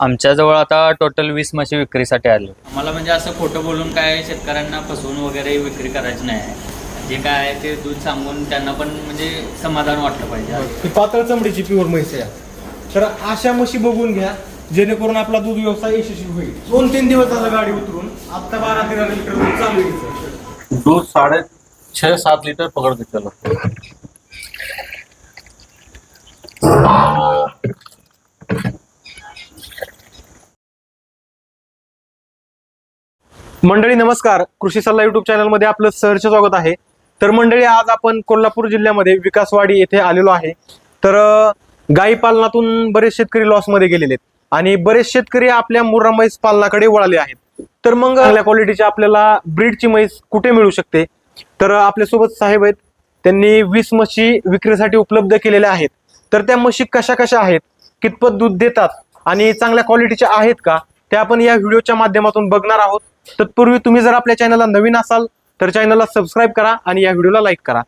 आमच्याजवळ आता टोटल वीस म्हशी विक्रीसाठी आले. आम्हाला म्हणजे असं खोटं बोलून काय शेतकऱ्यांना फसवून वगैरे विक्री करायची नाही. आहे जे काय आहे ते दूध सांगून त्यांना पण म्हणजे समाधान वाटलं पाहिजे. ही पातळ चमडीची प्युअर म्हैस आहे. तर अशा म्हशी बघून घ्या जेणेकरून आपला दूध व्यवसाय यशस्वी होईल. दोन तीन दिवस झालं गाडी उतरून आता बारा तेरा लिटर दूध चालू आहे. तिचं. दूध साढ़े छः सात लीटर पकड़ के चलो मंडळी नमस्कार. कृषी सल्ला युट्यूब चॅनलमध्ये आपलं सहर्ष स्वागत आहे. तर मंडळी आज आपण कोल्हापूर जिल्ह्यामध्ये विकासवाडी येथे आलेलो आहे. तर गाई पालनातून बरेच शेतकरी लॉसमध्ये गेलेले आहेत आणि बरेच शेतकरी आपल्या मुर्रा म्हैस पालनाकडे वळाले आहेत. तर मग चांगल्या क्वालिटीची आपल्याला ब्रीडची म्हैस कुठे मिळू शकते? तर आपल्यासोबत साहेब आहेत. त्यांनी वीस म्हशी विक्रीसाठी उपलब्ध केलेल्या आहेत. तर त्या म्हशी कशा कशा आहेत? कितपत दूध देतात? आणि चांगल्या क्वालिटीच्या आहेत का? ते आपण या व्हिडिओच्या माध्यमातून बघणार आहोत. तत्पूर्वी तुम्ही जर आपल्या चॅनलला नवीन असाल तर चॅनलला सबस्क्राईब करा आणि या व्हिडिओला लाईक करा.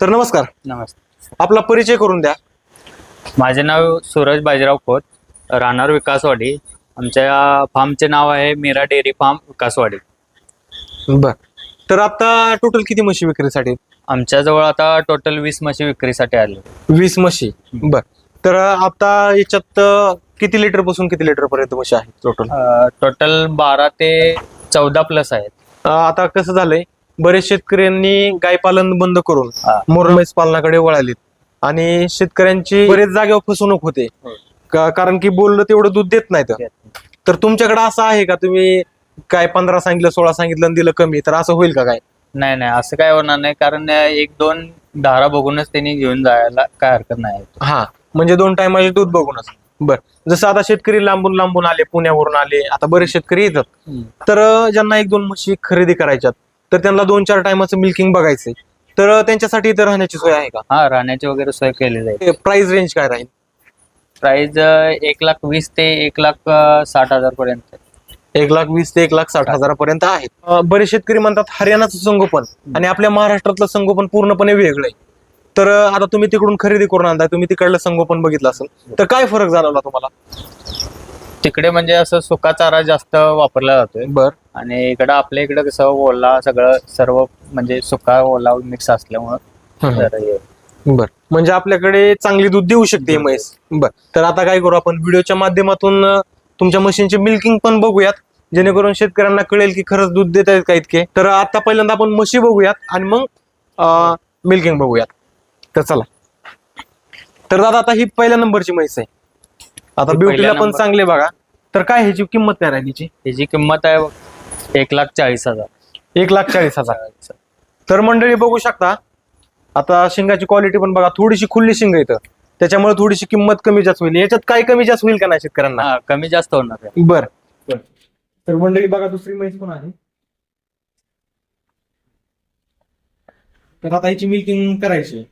तर नमस्कार. नमस्ते. आपला परिचय करून द्या. माझे नाव सूरज बाजीराव खोत राहणार विकासवाडी. आमच्या फार्मचे नाव आहे मीरा डेअरी फार्म विकासवाडी. बर. तर आता टोटल किती म्हशी विक्रीसाठी? आमच्याजवळ आता टोटल वीस म्हशी विक्रीसाठी आले. वीस म्हशी. बर. तर आता याच्यात किती लिटरपासून किती लिटर पर्यंत म्हशी आहेत टोटल टोटल बारा ते चौदा प्लस आहेत. आता कसं झालंय बरेच शेतकऱ्यांनी गाय पालन बंद करून हा. मोर म्हैस पालनाकडे वळालीत. आणि शेतकऱ्यांची बरेच जागेवर फसवणूक होते. हो. का- कारण की बोललं तेवढं दूध देत नाहीत. तर तुमच्याकडे असं आहे का? तुम्ही काय पंधरा सांगितलं सोळा सांगितलं आणि दिलं कमी तर असं होईल का काय? नाही नाही असं काय होणार नाही कारण एक दोन धारा बघूनच त्यांनी घेऊन जायला काय हरकत नाही. हा म्हणजे दोन टायमाचे दूध बघूनच. बर. जसं आता शेतकरी लांबून लांबून आले पुण्यावरून आले आता बरेच शेतकरी येतात. तर ज्यांना एक दोन म्हशी खरेदी करायच्यात तर त्यांना दोन चार टायमाचं मिल्किंग बघायचंय. तर त्यांच्यासाठी इथं राहण्याची सोय आहे का? हा राहण्याची वगैरे सोय केली जाईल. प्राइस रेंज काय राहील? प्राइस एक लाख वीस ते एक लाख साठ हजार पर्यंत एक लाख वीस ते एक लाख साठ हजारापर्यंत आहेत अं, बरेच शेतकरी म्हणतात हरियाणाचं संगोपन आणि आपल्या महाराष्ट्रातलं संगोपन पूर्णपणे वेगळं आहे. तर आता तुम्ही तिकडून खरेदी करून आणताय तुम्ही तिकडलं संगोपन बघितलं असेल तर काय फरक जाणवला तुम्हाला? तिकडे म्हणजे असं सुका चारा जास्त वापरला जातोय. बर. आणि इकडं आपल्या इकडं कसं ओला सगळं सर्व म्हणजे सुका ओला मिक्स असल्यामुळं जरा हे- बर. म्हणजे आपल्याकडे चांगली दूध देऊ शकते ही म्हैस. बर. तर आता काय करू आपण व्हिडिओच्या माध्यमातून अं, तुमच्या मशीनचे मिल्किंग पण बघूयात जेणेकरून शेतकऱ्यांना कळेल की खरंच दूध देत आहेत का इतके. तर आता पहिल्यांदा आपण म्हशी बघूयात आणि मग मिल्किंग बघूयात. तर चला. तर दादा आता ही पहिल्या नंबरची म्हैस आहे. आता ही ब्युटीला पहिल्या पण चांगले बघा. तर काय ह्याची किंमत काय राहिली हिची? त्याची किंमत आहे बघ, एक लाख चाळीस हजार. एक लाख चाळीस हजार. तर मंडळी बघू शकता. आता शिंगाची क्वालिटी पण बघा थोडीशी खुल्ली शिंग येतं त्याच्यामुळे थोडीशी किंमत कमी जास्त होईल. याच्यात काय कमी जास्त होईल का नाही शेतकऱ्यांना? हा कमी जास्त होणार आहे. बर. तर मंडळी बघा दुसरी म्हैस पण आहे. तर आता याची मिल्किंग करायची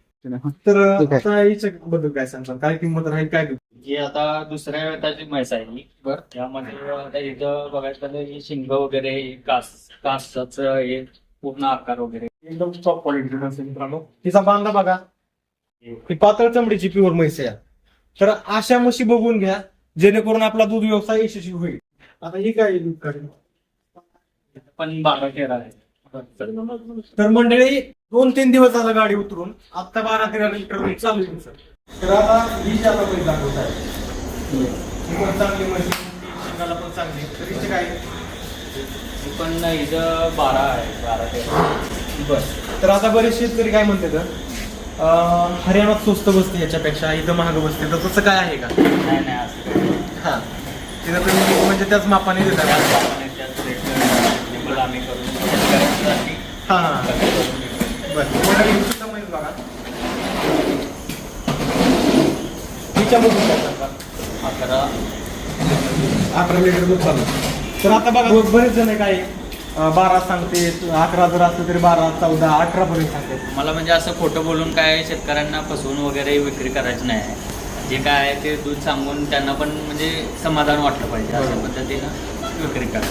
तर. आता याच्या बद्दल काय सांगता काय किंमत राहील काय ही आता दुसऱ्या वेताची म्हैस आहे ही. बर. त्यामध्ये आता इथं बघायचं ही शिंग वगैरे ही कास कासाच हे पूर्ण आकार वगैरे. एकदम टॉप क्वालिटी असेल मित्रांनो. तिचा बांधा बघा. ही पातळ चमडीची प्युअर म्हैस आहे. तर अशा म्हशी बघून घ्या जेणेकरून आपला दूध व्यवसाय यशस्वी होईल. आता ही काय दूध काढेल पण बारा तेरा आहे. तर मंडळी दोन तीन दिवस झालं गाडी उतरून. आता बारा तेरा लिटर दूध चालू आहे सर तर आता ही जी आता म्हैस दाखवत आहे. ही पण चांगली म्हशी शिंगाला पण चांगली तर हिची काय? ही पण इथं बारा आहे बारा तेरा बर. तर आता बरेच शेतकरी काय म्हणते तर हरियाणात स्वस्त बसते याच्यापेक्षा इथं महाग बसते. तर तसं काय आहे का? नाही नाही असं हा. तिथं तुम्ही म्हणजे त्याच मापाने देतात हा. अकरा. अकरा लिटर दूध चालू. तर आता बघा बरेच जण काय बारा सांगते अकरा जर असलं तरी बारा चौदा अठरा पर्यंत सांगते. मला म्हणजे असं खोटं बोलून काय शेतकऱ्यांना फसवून वगैरे विक्री करायची नाही आहे. जे काय आहे ते दूध सांगून त्यांना पण म्हणजे समाधान वाटलं पाहिजे अशा पद्धतीनं विक्री करा.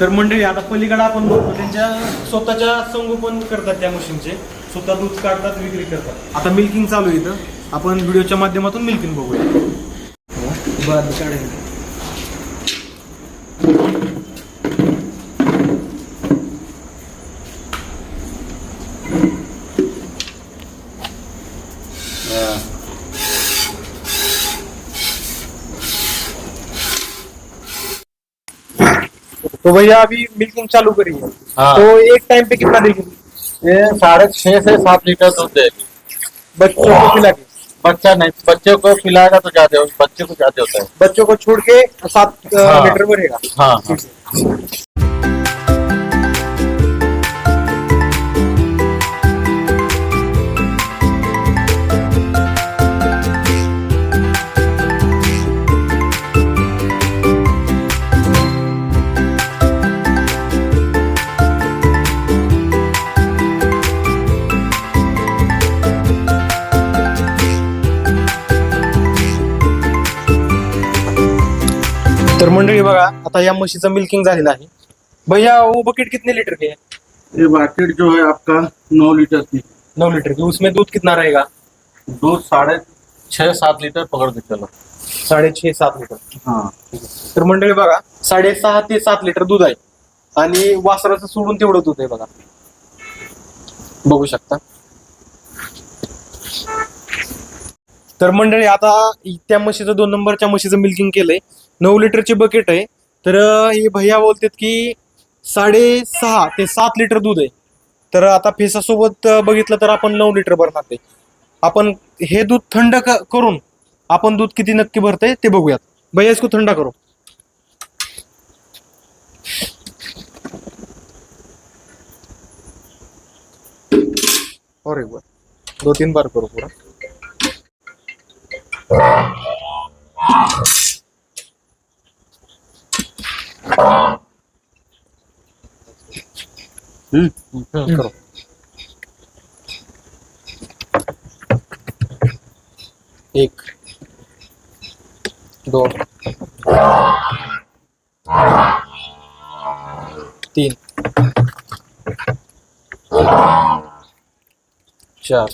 तर मंडळी आता पलीकडे आपण बघतो त्यांच्या स्वतःच्या संगोपन करतात त्या मशीनचे स्वतः दूध काढतात विक्री करतात. आता मिल्किंग चालू आहे इथं. आपण व्हिडिओच्या माध्यमातून मिल्किंग बघूया. बरं तो भैया अभी मिल्किंग चालू करी है। हाँ। तो एक टाइम पे कितना देगी? ये साढ़े छह से सात लीटर दूध देगी। बच्चों को पिला के बच्चा नहीं बच्चों को पिलाएगा तो ज़्यादा बच्चे को ज़्यादा होता है। बच्चों को छोड़ के सात हाँ। लीटर भरेगा। हाँ हाँ। मंडळी बघा आता या म्हशीचं मिल्किंग झालेलं आहे. भैया वो बकेट कितने लीटर के है ये बाकेट जो है आपका नौ लीटर की. नौ लीटर की. उसमें दूध कितना रहेगा? दूध साढ़े छह सात लीटर पकड़ के चलो. साडे छे सात लिटर हाँ. तर मंडळी बघा साडेसहा ते सात लिटर दूध आहे. आणि वासराचं सोडून तेवढं दूध आहे बघा. बघू शकता. तर मंडळी आता त्या म्हशीचं दोन नंबरच्या म्हशीचं मिल्किंग केलंय. नऊ लिटरचे बकेट आहे. तर हे भैया बोलतात की साडेसहा ते सात लिटर दूध आहे. तर आता फेसासोबत बघितलं तर आपण नऊ लिटर भरणार ते. आपण हे दूध थंड करून आपण दूध किती नक्की भरतंय ते बघूयात. भैया इसको थंड करू. और एक बार दो तीन बार करो पूरा. करो एक दोन तीन चार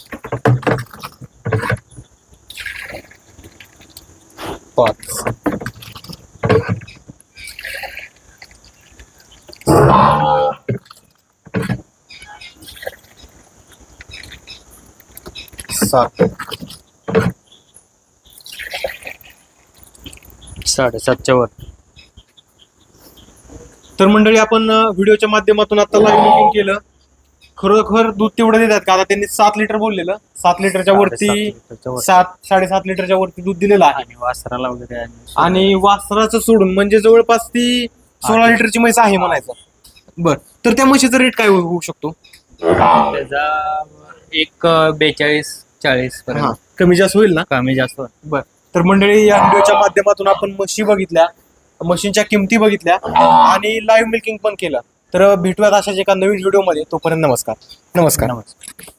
पाच सात साडेसातच्या वर. तर मंडळी आपण व्हिडिओच्या माध्यमातून आता लाईव्ह मीटिंग केलं. खरोखर दूध तेवढं देतात का? आता त्यांनी सात लिटर बोललेलं. सात लिटरच्या वरती. सात साडेसात लिटरच्या वरती दूध दिलेलं आहे. आणि वासराला वगैरे आणि आणि वासराचं सोडून म्हणजे जवळपास ती सोळा लिटरची म्हैस आहे म्हणायचं. बर. तर त्या म्हशीचा रेट काय होऊ शकतो? त्याचा एक बेचाळीस चाळीस हा, पर्यंत कमी जास्त होईल ना? कमी जास्त बर. तर मंडळी या व्हिडिओच्या माध्यमातून आपण म्हशी बघितल्या म्हशींच्या किमती बघितल्या आणि लाईव्ह मिल्किंग पण केलं. तर भेटूयात अशाच एका नवीन व्हिडिओमध्ये. तोपर्यंत नमस्कार. नमस्कार. नमस्कार.